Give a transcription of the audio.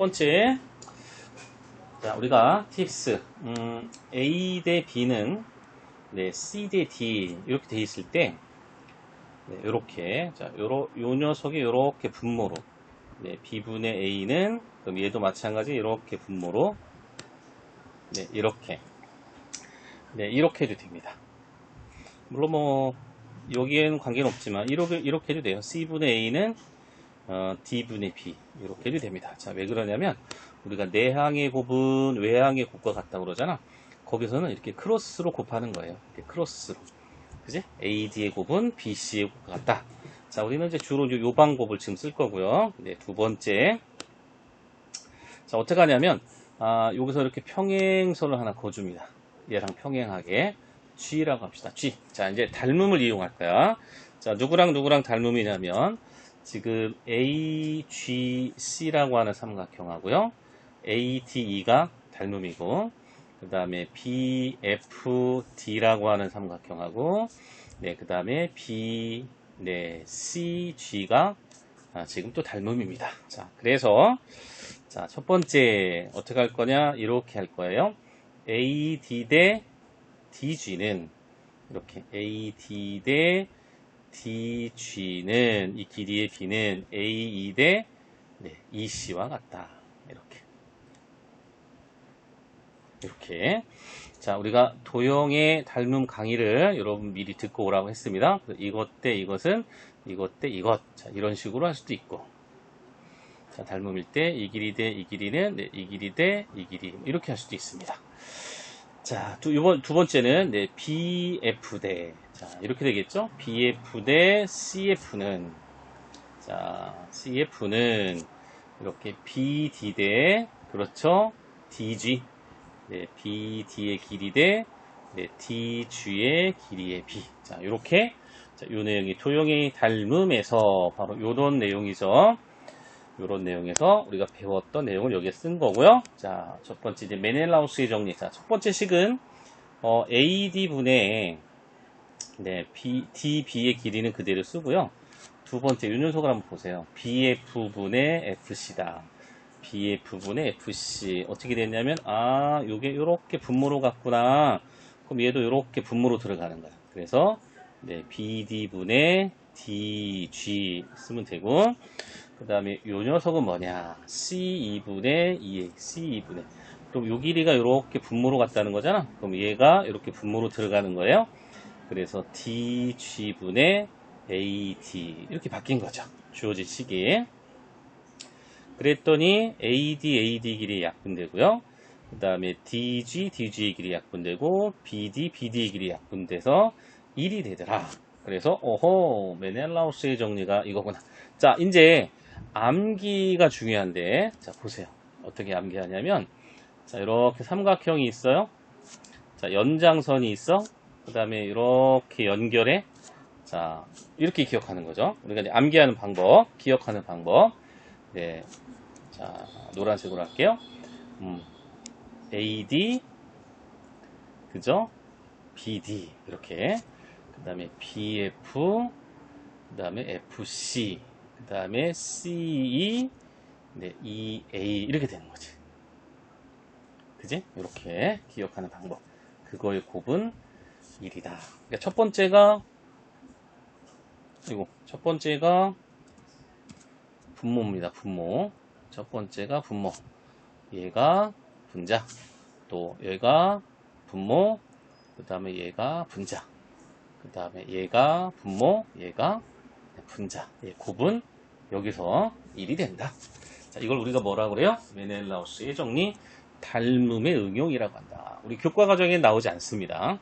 번째. 자, 우리가 팁스. 음, A 대 B는 네, C 대 D 이렇게 돼 있을 때 네, 요렇게 자, 요러, 요 녀석이 요렇게 분모로 네, B분의 A는 그럼 얘도 마찬가지 이렇게 분모로 네, 이렇게 네, 이렇게 해도 됩니다. 물론 뭐 여기에는 관계는 없지만 이렇게 이렇게 해도 돼요. C분의 A는 어, D분의 B 이렇게 해도 됩니다. 자, 왜 그러냐면 우리가 내항의 곱은 외항의 곱과 같다고 그러잖아. 거기서는 이렇게 크로스로 곱하는 거예요. 이렇게 크로스로. 그지? AD의 곱은 BC의 곱과 같다. 자, 우리는 이제 주로 요, 요 방법을 지금 쓸 거고요. 네, 두 번째. 자, 어떻게 하냐면, 아, 여기서 이렇게 평행선을 하나 그어줍니다. 얘랑 평행하게. G라고 합시다. G. 자, 이제 닮음을 이용할 거야. 자, 누구랑 누구랑 닮음이냐면, 지금 AGC라고 하는 삼각형하고요. ATE가 닮음이고, 그 다음에 BFD라고 하는 삼각형하고, 네, 그 다음에 B, 네, CG가 아, 지금 또 닮음입니다. 자, 그래서, 자, 첫 번째, 어떻게 할 거냐? 이렇게 할 거예요. AD 대 DG는, 이렇게, AD 대 DG는, 이 길이의 B는 AE 대 네, EC와 같다. 이렇게. 이렇게. 자, 우리가 도형의 닮음 강의를 여러분 미리 듣고 오라고 했습니다. 이것 대 이것은 이것 대 이것. 자, 이런 식으로 할 수도 있고. 자, 닮음일 때 이 길이 대 이 길이는 네, 이 길이 대 이 길이. 이렇게 할 수도 있습니다. 자, 두, 이번, 두 번째는 네, BF 대. 자, 이렇게 되겠죠? BF 대 CF는. 자, CF는 이렇게 BD 대, 그렇죠? DG. 네, BD의 길이 대 네, DG의 길이의 B. 자, 이렇게 자, 요 내용이 토용의 닮음에서 바로 요런 내용이죠. 요런 내용에서 우리가 배웠던 내용을 여기에 쓴 거고요. 자, 첫 번째 이제 메넬라우스의 정리. 자, 첫 번째 식은 어, AD분의 네, B, DB의 길이는 그대로 쓰고요. 두 번째 요 녀석을 한번 보세요. BF분의 FC다. BF분의 FC 어떻게 됐냐면 아 요게 요렇게 분모로 갔구나. 그럼 얘도 요렇게 분모로 들어가는 거야. 그래서 네, BD분의 DG 쓰면 되고 그 다음에 요 녀석은 뭐냐? C2분의 2A C2분의 그럼 요 길이가 요렇게 분모로 갔다는 거잖아. 그럼 얘가 이렇게 분모로 들어가는 거예요 그래서 DG분의 AD 이렇게 바뀐 거죠 주어진 시기에 그랬더니 AD, AD 길이 약분되고요. 그 다음에 DG, DG의 길이 약분되고 BD, BD의 길이 약분돼서 1이 되더라. 그래서 오호 메넬라우스의 정리가 이거구나. 자 이제 암기가 중요한데 자 보세요. 어떻게 암기하냐면 자 이렇게 삼각형이 있어요. 자 연장선이 있어. 그 다음에 이렇게 연결해. 자 이렇게 기억하는 거죠. 우리가 암기하는 방법, 기억하는 방법. 네. 자, 노란색으로 할게요. 음, AD, 그죠? BD, 이렇게. 그 다음에 BF, 그 다음에 FC, 그 다음에 CE, 네, EA, 이렇게 되는 거지. 그지? 이렇게 기억하는 방법. 그거의 곱은 1이다. 그러니까 첫 번째가, 이거, 첫 번째가 분모입니다. 분모. 첫 번째가 분모. 얘가 분자. 또 얘가 분모. 그 다음에 얘가 분자. 그 다음에 얘가 분모. 얘가 분자. 얘 곱은 여기서 1이 된다. 자, 이걸 우리가 뭐라 그래요? 메넬라우스의 정리 닮음의 응용이라고 한다. 우리 교과 과정에 나오지 않습니다.